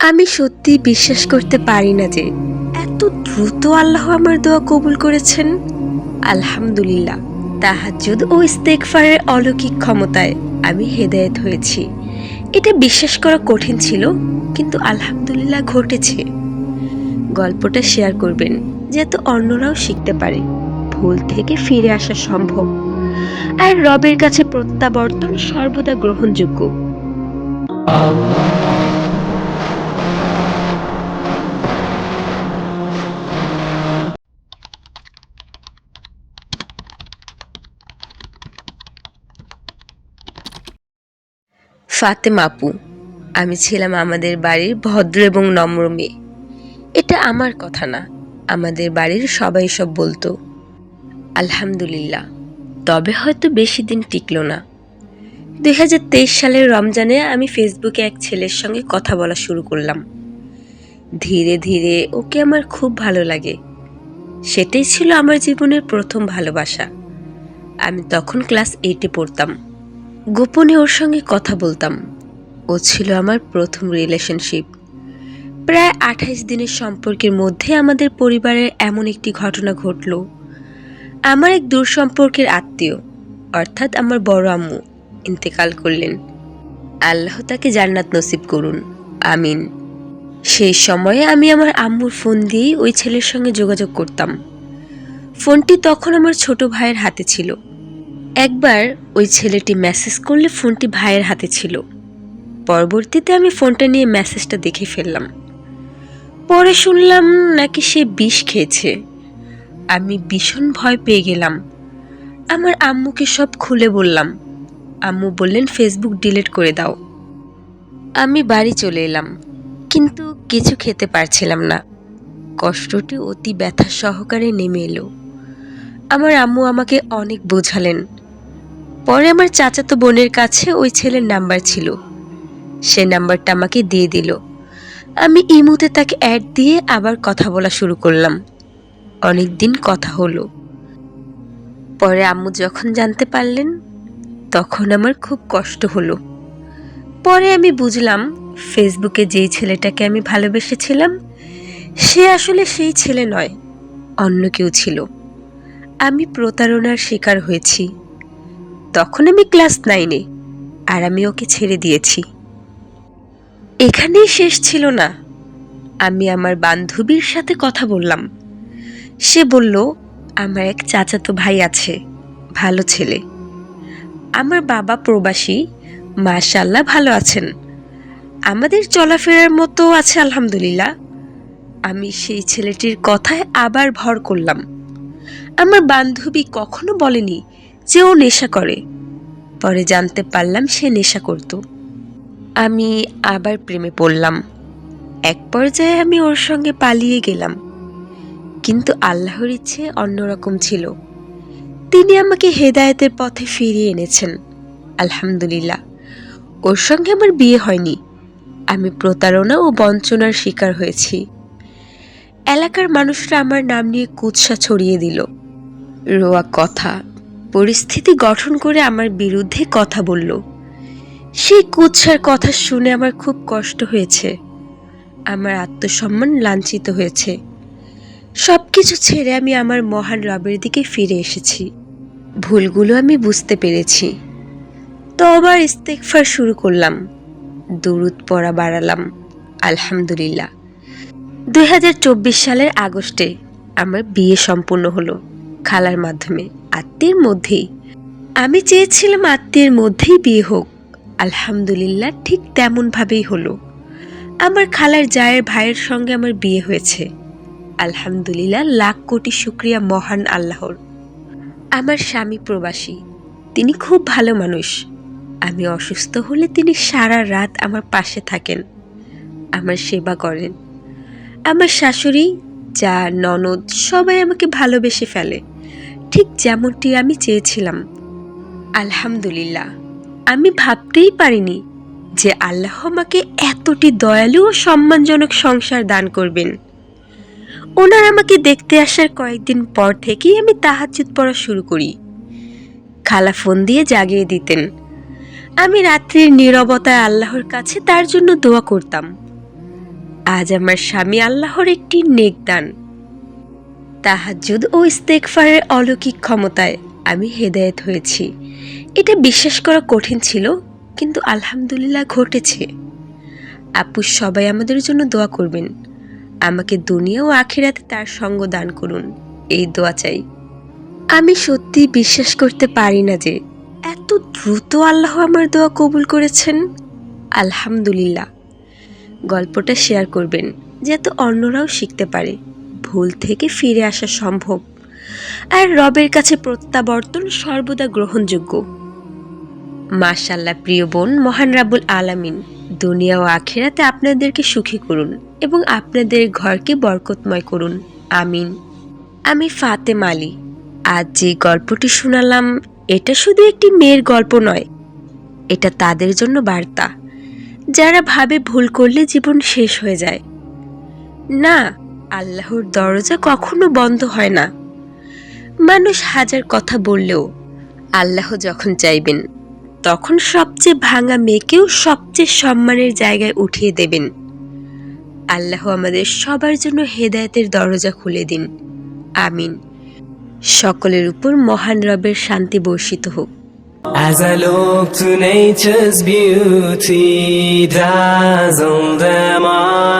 আমি সত্যি বিশ্বাস করতে পারি না যে এত দ্রুত আল্লাহ আমার দোয়া কবুল করেছেন। আলহামদুলিল্লাহ, তাহাজ্জুদ ও ইস্তেকফারের অলৌকিক ক্ষমতায় আমি হেদায়েত হয়েছি। এটা বিশ্বাস করা কঠিন ছিল, কিন্তু আলহামদুলিল্লাহ ঘটেছে। গল্পটা শেয়ার করবেন, যাতে অন্যরাও শিখতে পারে, ভুল থেকে ফিরে আসা সম্ভব। আর রবের কাছে প্রত্যাবর্তন সর্বদা গ্রহণযোগ্য। ফাতেমা আপু, আমি ছিলাম আমাদের বাড়ির ভদ্র এবং নম্র মেয়ে। এটা আমার কথা না, আমাদের বাড়ির সবাই সব বলতো, আলহামদুলিল্লাহ। তবে হয়তো বেশি দিন টিকলো না। দুই হাজার তেইশ সালের রমজানে আমি ফেসবুকে এক ছেলের সঙ্গে কথা বলা শুরু করলাম। ধীরে ধীরে ওকে আমার খুব ভালো লাগে। সেটাই ছিল আমার জীবনের প্রথম ভালোবাসা। আমি তখন ক্লাস এইটে পড়তাম। গোপনে ওর সঙ্গে কথা বলতাম। ও ছিল আমার প্রথম রিলেশনশিপ প্রায় আঠাইশ দিনের সম্পর্কের মধ্যে আমাদের পরিবারের এমন একটি ঘটনা ঘটল। আমার এক দূর সম্পর্কের আত্মীয়, অর্থাৎ আমার বড় আম্মু, ইন্তেকাল করলেন। আল্লাহ তাকে জান্নাত নসিব করুন। আমিন। সেই সময়ে আমি আমার আম্মুর ফোন দিয়েই ওই ছেলের সঙ্গে যোগাযোগ করতাম। ফোনটি তখন আমার ছোট ভাইয়ের হাতে ছিল। একবার ওই ছেলেটি মেসেজ করলে ফোনটি ভাইয়ের হাতে ছিল। পরবর্তীতে আমি ফোনটা নিয়ে মেসেজটা দেখে ফেললাম। পরে শুনলাম নাকি সে বিষ খেয়েছে। আমি ভীষণ ভয় পেয়ে গেলাম। আমার আম্মুকে সব খুলে বললাম। আম্মু বললেন ফেসবুক ডিলিট করে দাও। আমি বাড়ি চলে এলাম, কিন্তু কিছু খেতে পারছিলাম না। কষ্টটি অতি ব্যথা সহকারে নেমে এলো। আমার আম্মু আমাকে অনেক বোঝালেন। পরে আমার চাচাতো বোনের কাছে ওই ছেলের নাম্বার ছিল। সে নাম্বারটা আমাকে দিয়ে দিল। আমি ইমুতে তাকে অ্যাড দিয়ে আবার কথা বলা শুরু করলাম। অনেক দিন কথা হলো। পরে আম্মু যখন জানতে পারলেন, তখন আমার খুব কষ্ট হলো। পরে আমি বুঝলাম, ফেসবুকে যেই ছেলেটাকে আমি ভালোবেসেছিলাম, সে আসলে সেই ছেলে নয়, অন্য কেউ ছিল। আমি প্রতারণার শিকার হয়েছি। তখন আমি ক্লাস নাইনে, আর আমি ওকে ছেড়ে দিয়েছি। এখানেই শেষ ছিল না। আমি আমার বান্ধবীর সাথে কথা বললাম। সে বলল, আমার এক চাচাতো ভাই আছে, ভালো ছেলে। আমার বাবা প্রবাসী মাশাল্লাহ ভালো আছেন। আমাদের চলাফেরার মতো আছে আলহামদুলিল্লাহ। আমি সেই ছেলেটির কথায় আবার ভর করলাম। আমার বান্ধবী কখনো বলেনি যে ও নেশা করে। পরে জানতে পারলাম সে নেশা করত। আমি আবার প্রেমে পড়লাম। এক পর্যায়ে আমি ওর সঙ্গে পালিয়ে গেলাম। কিন্তু আল্লাহর ইচ্ছে অন্যরকম ছিল। তিনি আমাকে হেদায়েতের পথে ফিরিয়ে এনেছেন। আলহামদুলিল্লাহ। ওর সঙ্গে আমার বিয়ে হয়নি। আমি প্রতারণা ও বঞ্চনার শিকার হয়েছি। এলাকার মানুষরা আমার নাম নিয়ে কুৎসা ছড়িয়ে দিল। রোয়া কথা পরিস্থিতি গঠন করে আমার বিরুদ্ধে কথা বলল। সেই কুৎসার কথা শুনে আমার খুব কষ্ট হয়েছে। আমার আত্মসম্মান লাঞ্ছিত হয়েছে। সব কিছু ছেড়ে আমি আমার মহান রবের দিকে ফিরে এসেছি। ভুলগুলো আমি বুঝতে পেরেছি। তো আবার ইস্তেকফার শুরু করলাম। দুরুদ পড়া বাড়ালাম। আলহামদুলিল্লাহ। দুই হাজার চব্বিশ সালের আগস্টে আমার বিয়ে সম্পূর্ণ হলো, খালার মাধ্যমে। আত্মীয়ের মধ্যেই আমি চেয়েছিলাম আত্মীয়ের মধ্যেই বিয়ে হোক। আলহামদুলিল্লাহ ঠিক তেমনভাবেই হলো। আমার খালার জায়ের ভাইয়ের সঙ্গে আমার বিয়ে হয়েছে। আলহামদুলিল্লাহ লাখ কোটি শুক্রিয়া মহান আল্লাহর। আমার স্বামী প্রবাসী। তিনি খুব ভালো মানুষ। আমি অসুস্থ হলে তিনি সারা রাত আমার পাশে থাকেন। আমার সেবা করেন। আমার শাশুড়ি, যা, ননদ সবাই আমাকে ভালোবেসে ফেলে। ঠিক যেমনটি আমি চেয়েছিলাম। আলহামদুলিল্লাহ। আমি ভাবতেই পারিনি যে আল্লাহ আমাকে এতটি দয়ালু ও সম্মানজনক সংসার দান করবেন। ওনার আমাকে দেখতে আসার কয়েকদিন পর থেকেই আমি তাহাজ্জুদ পড়া শুরু করি। খালা ফোন দিয়ে জাগিয়ে দিতেন। আমি রাত্রির নীরবতায় আল্লাহর কাছে তার জন্য দোয়া করতাম। আজ আমার স্বামী আল্লাহর একটি নেকদান তাহাজ্জুদ ও ইস্তেকফারের অলৌকিক ক্ষমতায় আমি হেদায়েত হয়েছি। এটা বিশ্বাস করা কঠিন ছিল, কিন্তু আলহামদুলিল্লাহ ঘটেছে। আপু সবাই আমাদের জন্য দোয়া করবেন। আমাকে দুনিয়া ও আখিরাতে তার সঙ্গ দান করুন। এই দোয়া চাই। আমি সত্যি বিশ্বাস করতে পারি না যে এত দ্রুত আল্লাহ আমার দোয়া কবুল করেছেন। আলহামদুলিল্লাহ। গল্পটা শেয়ার করবেন যাতে অন্যরাও শিখতে পারে। ভুল থেকে ফিরে আসা সম্ভব। আর রবের কাছে প্রত্যাবর্তন সর্বদা গ্রহণযোগ্য। মাশাল্লাহ প্রিয় বোন, মহান রাবুল আলামিন, দুনিয়া ও আখেরাতে আপনাদেরকে সুখী করুন এবং আপনাদের ঘরকে বরকতময় করুন। আমিন। আমি ফাতেম আলী। আজ যে গল্পটি শোনালাম, এটা শুধু একটি মেয়ের গল্প নয়, এটা তাদের জন্য বার্তা। যারা ভাবে ভুল করলে জীবন শেষ হয়ে যায়। না আল্লাহর দরজা কখনো বন্ধ হয় না। মানুষ হাজার কথা বললেও আল্লাহ যখন চাইবেন তখন সবচেয়ে ভাঙা মেয়েকেও সবচেয়ে সম্মানের জায়গায় উঠিয়ে দেবেন। আল্লাহ আমাদের সবার জন্য হেদায়েতের দরজা খুলে দিন। আমিন। সকলের উপর মহান রবের শান্তি বর্ষিত হোক। As I look to nature's beauty, dazzled am I.